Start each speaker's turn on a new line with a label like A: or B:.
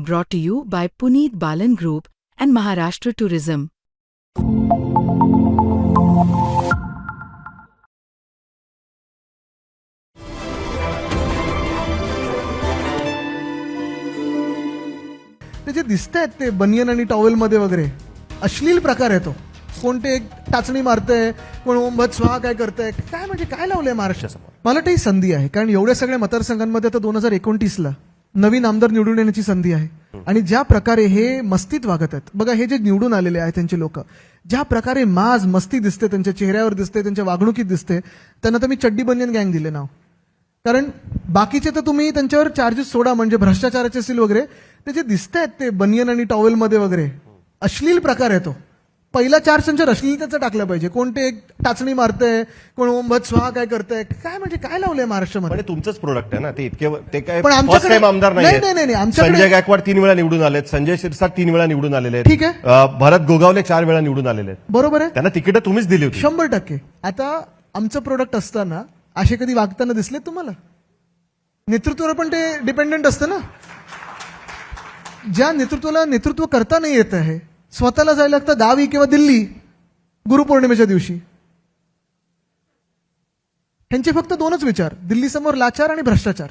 A: brought to you by Puneet Balan Group and Maharashtra Tourism.
B: ते जे दिसत आहेत ते बनियन आणि टॉवेलमध्ये वगैरे अश्लील प्रकार आहे तो कोणते एक टाचणी मारतंय कोण ओंबत स्वा स्वाहा काय करतंय काय म्हणजे काय लावलंय महाराष्ट्रासमोर मला वाटतं ही संधी आहे कारण एवढ्या सगळ्या मतदारसंघांमध्ये आता दोन हजार एकोणतीसला नवीन आमदार निवडून येण्याची संधी आहे. आणि ज्या प्रकारे हे मस्तीत वागत आहेत बघा हे जे निवडून आलेले आहेत त्यांचे लोक ज्या प्रकारे माज मस्ती दिसते त्यांच्या चेहऱ्यावर दिसते त्यांच्या वागणुकीत दिसते त्यांना तर मी चड्डी बनियन गँग दिले नाव. कारण बाकीचे तर तुम्ही त्यांच्यावर चार्जेस सोडा म्हणजे भ्रष्टाचाराचे असतील वगैरे ते जे दिसत आहेत ते बनियन आणि टॉवेलमध्ये वगैरे अश्लील प्रकार आहे तो. पहिला चार्ज त्यांच्यावर अश्लीलतेचा टाकला पाहिजे. कोणते एक टाचणी मारतंय कोण भट स्वाहा काय करतंय काय म्हणजे काय लावलंय महाराष्ट्रामध्ये?
C: तुमचंच प्रोडक्ट आहे ना ते इतके ते काय
B: पण आमच्याकडे-
C: फर्स्ट टाइम आमदार
B: नाही, नाही, नाही,
C: नाही
B: आमच्याकडे-
C: संजय गायकवाड तीन वेळा निवडून आलेत संजय शिरसाट तीन वेळा निवडून आलेले आहेत.
B: ठीक आहे.
C: अं, भरत गोगावले चार वेळा निवडून आलेले आहेत.
B: बरोबर आहे.
C: त्यांना तिकीट तुम्हीच दिली होती.
B: शंभर टक्के. आता आमचं प्रोडक्ट असताना असे कधी वागताना दिसले तुम्हाला? नेतृत्वावर पण ते डिपेंडेंट असतं ना? ज्या नेतृत्वाला नेतृत्व करता नाही येत आहे स्वतःला जायला लागतं गावी किंवा दिल्ली गुरुपौर्णिमेच्या दिवशी. त्यांचे फक्त दोनच विचार दिल्लीसमोर लाचार आणि भ्रष्टाचार.